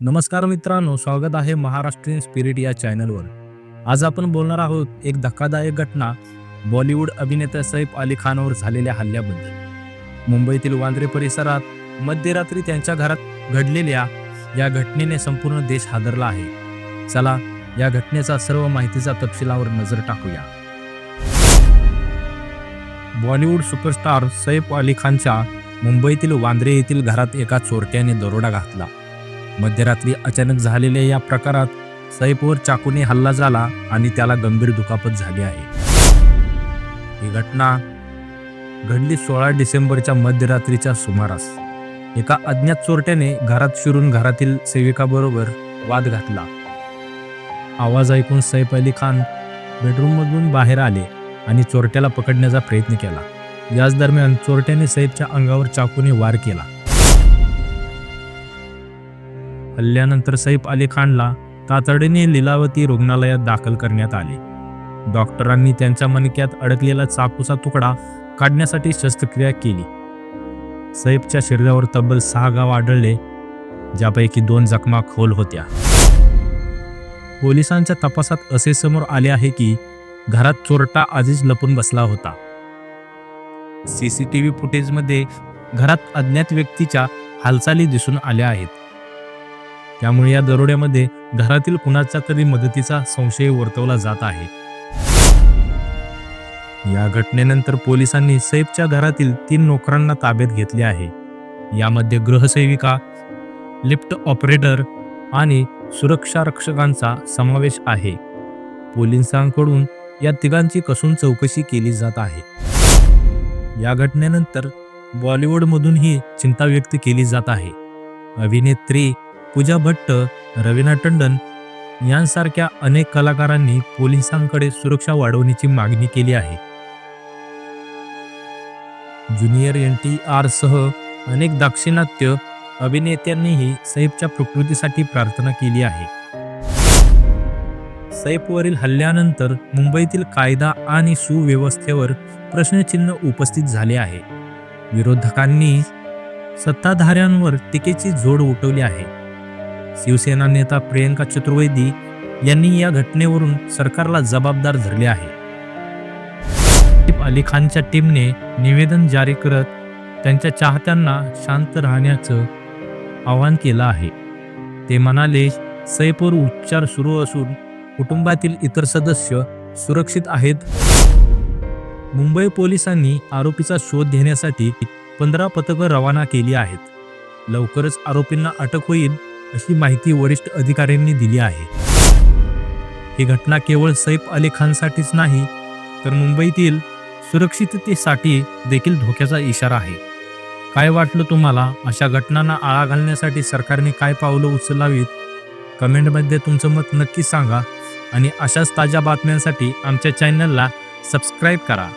नमस्कार मित्रांनो स्वागत आहे महाराष्ट्रीयन स्पिरिट या चॅनलवर. आज आपण बोलणार आहोत एक धक्कादायक घटना बॉलिवूड अभिनेता सैफ अली खानवर झालेल्या हल्ल्याबद्दल. मुंबईतील वांद्रे परिसरात मध्यरात्री त्यांच्या घरात घडलेल्या या घटनेने संपूर्ण देश हादरला आहे. चला या घटनेचा सर्व माहितीचा तपशिलावर नजर टाकूया. बॉलिवूड सुपरस्टार सैफ अली खानच्या मुंबईतील वांद्रे येथील घरात एका चोरट्याने दरोडा घातला. मध्यरात्री अचानक झालेल्या या प्रकारात सैफवर चाकूने हल्ला झाला आणि त्याला गंभीर दुखापत झाली आहे. ही घटना घडली सोळा डिसेंबरच्या मध्यरात्रीच्या सुमारास. एका अज्ञात चोरट्याने घरात शिरून घरातील सेविकाबरोबर वाद घातला. आवाज ऐकून सैफ अली खान बेडरूममधून बाहेर आले आणि चोरट्याला पकडण्याचा प्रयत्न केला. याच दरम्यान चोरट्याने सैफच्या अंगावर चाकूने वार केला. हल्ल्यानंतर सैफ अली खानला तातडीने लिलावती रुग्णालयात दाखल करण्यात आले. डॉक्टरांनी त्यांच्या मणक्यात अडकलेला चाकूचा तुकडा काढण्यासाठी शस्त्रक्रिया केली. सैफच्या शरीरावर तब्बल सहा गाव आढळले ज्यापैकी दोन जखमा खोल होत्या. पोलिसांच्या तपासात असे समोर आले आहे की घरात चोरटा आधीच लपून बसला होता. सीसीटीव्ही फुटेजमध्ये घरात अज्ञात व्यक्तीच्या हालचाली दिसून आल्या आहेत. त्यामुळे या दरोड्यामध्ये घरातील कुणाचा तरी मदतीचा संशय वर्तवला जात आहे. या घटनेनंतर पोलिसांनी सैफच्या घरातील तीन नोकरांना ताब्यात घेतले आहे. यामध्ये गृहसेविका लिफ्ट ऑपरेटर आणि सुरक्षा रक्षकांचा समावेश आहे. पोलिसांकडून या तिघांची कसून चौकशी केली जात आहे. या घटनेनंतर बॉलिवूडमधूनही चिंता व्यक्त केली जात आहे. अभिनेत्री पूजा भट्ट रवीना टंडन यांसारख्या अनेक कलाकारांनी पोलिसांकडे सुरक्षा वाढवण्याची मागणी केली आहे. ज्युनियर एन टी आरसह अनेक दाक्षिणात्य अभिनेत्यांनीही सैफच्या प्रकृतीसाठी प्रार्थना केली आहे. सैफवरील हल्ल्यानंतर मुंबईतील कायदा आणि सुव्यवस्थेवर प्रश्नचिन्ह उपस्थित झाले आहे. विरोधकांनी सत्ताधाऱ्यांवर टीकेची जोड उठवली आहे. शिवसेना नेता प्रियंका चतुर्वेदी यांनी या घटनेवरून सरकारला जबाबदार धरले आहे. अली खानच्या टीमने निवेदन जारी करत त्यांच्या चाहत्यांना शांत राहण्याचं आवाहन केलं आहे. ते म्हणाले सैपूर उपचार सुरू असून कुटुंबातील इतर सदस्य सुरक्षित आहेत. मुंबई पोलिसांनी आरोपीचा शोध घेण्यासाठी पंधरा पथकं रवाना केली आहेत. लवकरच आरोपींना अटक होईल अशी माहिती वरिष्ठ अधिकाऱ्यांनी दिली आहे. ही घटना केवळ सैफ अली खानसाठीच नाही तर मुंबईतील सुरक्षिततेसाठी देखील धोक्याचा इशारा आहे. काय वाटलं तुम्हाला? अशा घटनांना आळा घालण्यासाठी सरकारने काय पावलं उचलावीत? कमेंटमध्ये तुमचं मत नक्की सांगा आणि अशाच ताज्या बातम्यांसाठी आमच्या चॅनलला सबस्क्राईब करा.